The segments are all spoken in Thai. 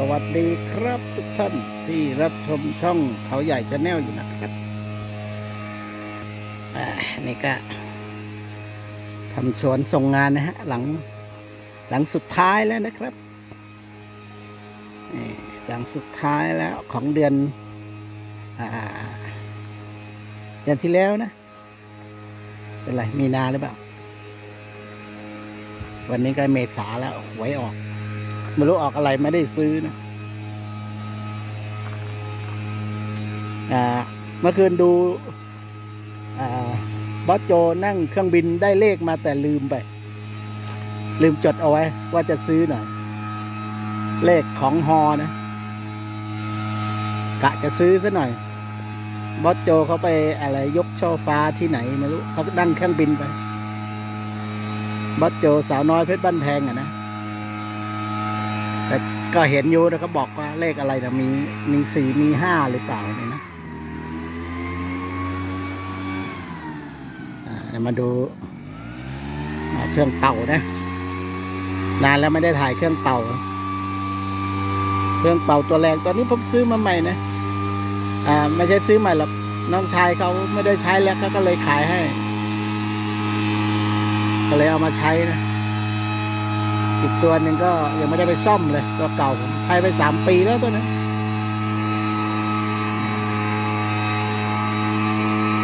สวัสดีครับทุกท่านที่รับชมช่องเขาใหญ่ชาแนลอยู่นะครับนี่ก็ทำสวนส่งงานนะฮะ หลังหลังสุดท้ายแล้วนะครับนี่หลังสุดท้ายแล้วของเดือนอเดือนที่แล้วนะ เป็นไร มีนาหรือเปล่า วันนี้ก็เมษาแล้วไว้ออก ไม่รู้ออกอะไรไม่ได้ซื้อนะอ่าเมื่อคืนดูอ่าบอสโจนั่งเครื่องบินได้เลขมาแต่ลืมไป ลืมจดเอาไว้ว่าจะซื้อหน่อย เลขของฮอนะ กะจะซื้อซะหน่อย บอสโจเขาไปอะไรยกช่อฟ้าที่ไหนไม่รู้เขาดั่งเครื่องบินไป บอสโจสาวน้อยเพชรบ้านแพงอะนะ แต่ก็เห็นอยู่นะเขาบอกว่าเลขอะไรนะมีมีสี่มีห้าหรือเปล่าเนี่ยนะเดี๋ยวมาดูเครื่องเป่านะนานแล้วไม่ได้ถ่ายเครื่องเป่า เครื่องเป่าตัวแรงตอนนี้ผมซื้อมาใหม่นะอ่าไม่ใช่ซื้อใหม่หรอกน้องชายเขาไม่ได้ใช้แล้วก็เลยขายให้ ก็เลยเอามาใช้นะ อีกตัวหนึ่งก็ยังไม่ได้ไปซ่อมเลย ตัวเก่าผมใช้ไปสามปีแล้วตัวนั้น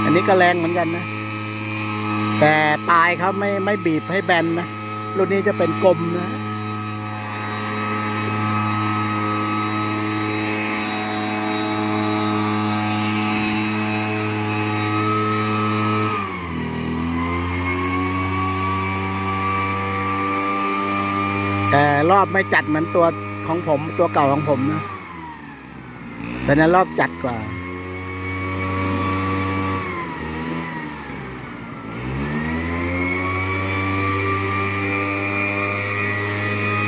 อันนี้ก็แรงเหมือนกันนะ แต่ปลายเขาไม่ไม่บีบให้แบนนะ รุ่นนี้จะเป็นกลมนะ แต่รอบไม่จัดเหมือนตัวของผม ตัวเก่าของผมนะแต่นั้นรอบจัดกว่า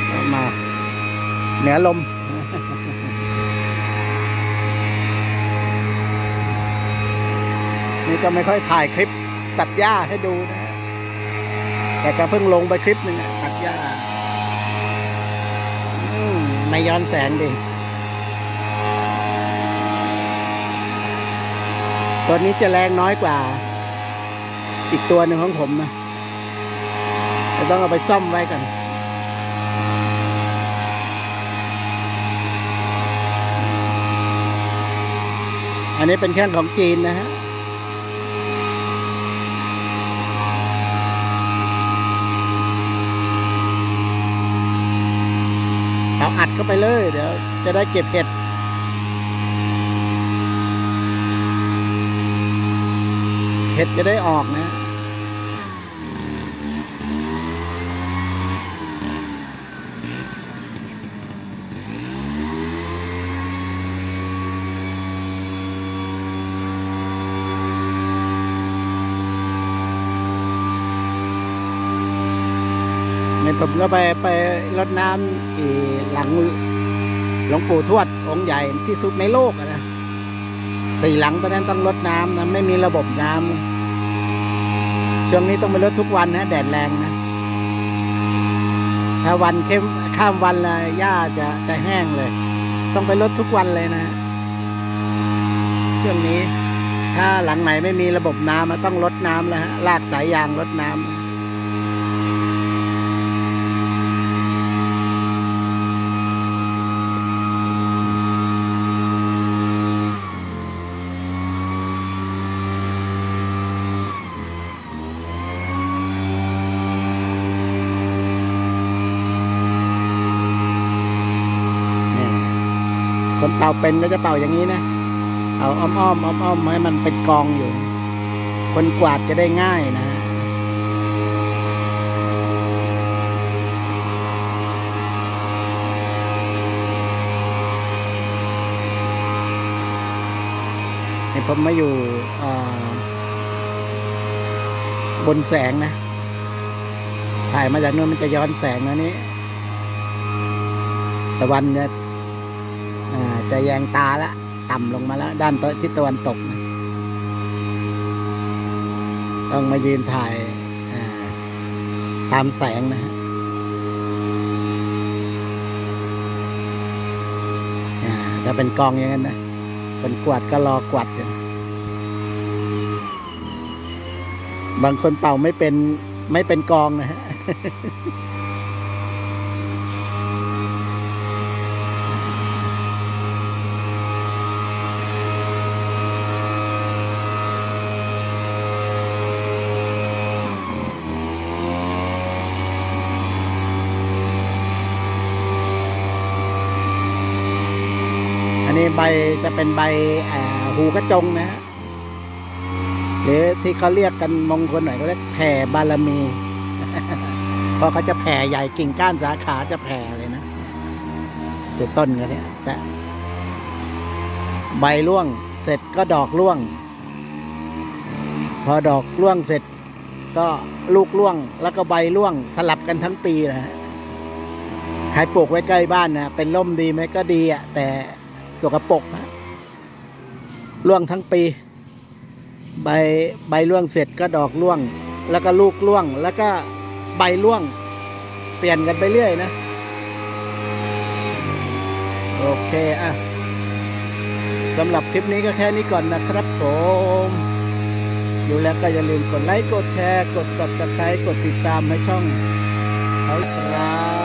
เอามา เหนือลมนี่ก็ไม่ค่อยถ่ายคลิปตัดหญ้าให้ดูนะ แต่ก็เพิ่งลงไปคลิปหนึ่งอะตัดหญ้า อืม ไม่ย้อนแสงดิตัวนี้จะแรงน้อยกว่า อีกตัวหนึ่งของผมนะจะต้องเอาไปซ่อมไว้กันอันนี้เป็นเครื่องของจีนนะฮะ เข้าไปเลย เดี๋ยวจะได้เก็บเห็ดเห็ดจะได้ออกนะ ผมก็ไปไปรดน้ำอีหลังหลวงปู่ทวดองค์ใหญ่ที่สุดในโลกนะสี่หลังตอนนั้นต้องรดน้ำนะไม่มีระบบน้ำช่วงนี้ต้องไปรดทุกวันนะแดดแรงนะถ้าวันเข้มข้ามวันละหญ้าจะจะแห้งเลย ต้องไปรดทุกวันเลยนะช่วงนี้ ถ้าหลังไหนไม่มีระบบน้ำอะต้องรดน้ำแล้วฮะลากสายยางรดน้ำ เป่าเป็นก็จะเป่าอย่างนี้นะเอาอ้อมอ้อมอ้อมอ้อมๆให้มันเป็นกองอยู่ คนกวาดจะได้ง่ายนะนี่ผมมาอยู่บนแสงนะ ถ่ายมาจากนู้นมันจะย้อนแสงนะนี้ตะวันจะอ่า จะแยงตาละต่ำลงมาแล้ว ด้านทิศตะวันตก ต้องมายืนถ่ายตามแสงนะฮะถ้าเป็นกองอย่างนั้นนะคนกวาดก็รอกวาดอยู่บางคนเป่าไม่เป็นไม่เป็นกองนะฮะ นนี้ใบจะเป็นใบหูกระจงนะฮะหรือที่เขาเรียกกันมงคลหน่อยก็เรียกแผ่บารมีเพราะเขาจะแผ่ใหญ่กิ่งก้านสาขาจะแผ่เลยนะตัวต้นกันเนี่ยแต่ใบร่วงเสร็จก็ดอกร่วง พอดอกร่วงเสร็จ ก็ลูกร่วงแล้วก็ใบร่วงสลับกันทั้งปีนะฮะใครปลูกไว้ใกล้บ้านนะเป็นร่มดีไหมก็ดีอะแต่ กปรกนะร่วงทั้งปี ใบใบร่วงเสร็จก็ดอกร่วง แล้วก็ลูกร่วง แล้วก็ใบร่วง เปลี่ยนกันไปเรื่อยนะ โอเคอะสำหรับคลิปนี้ก็แค่นี้ก่อนนะครับผมดูแล้วก็อย่าลืมกดไลค์ กดแชร์ กด subscribe กดติดตามให้ช่องเขาครับ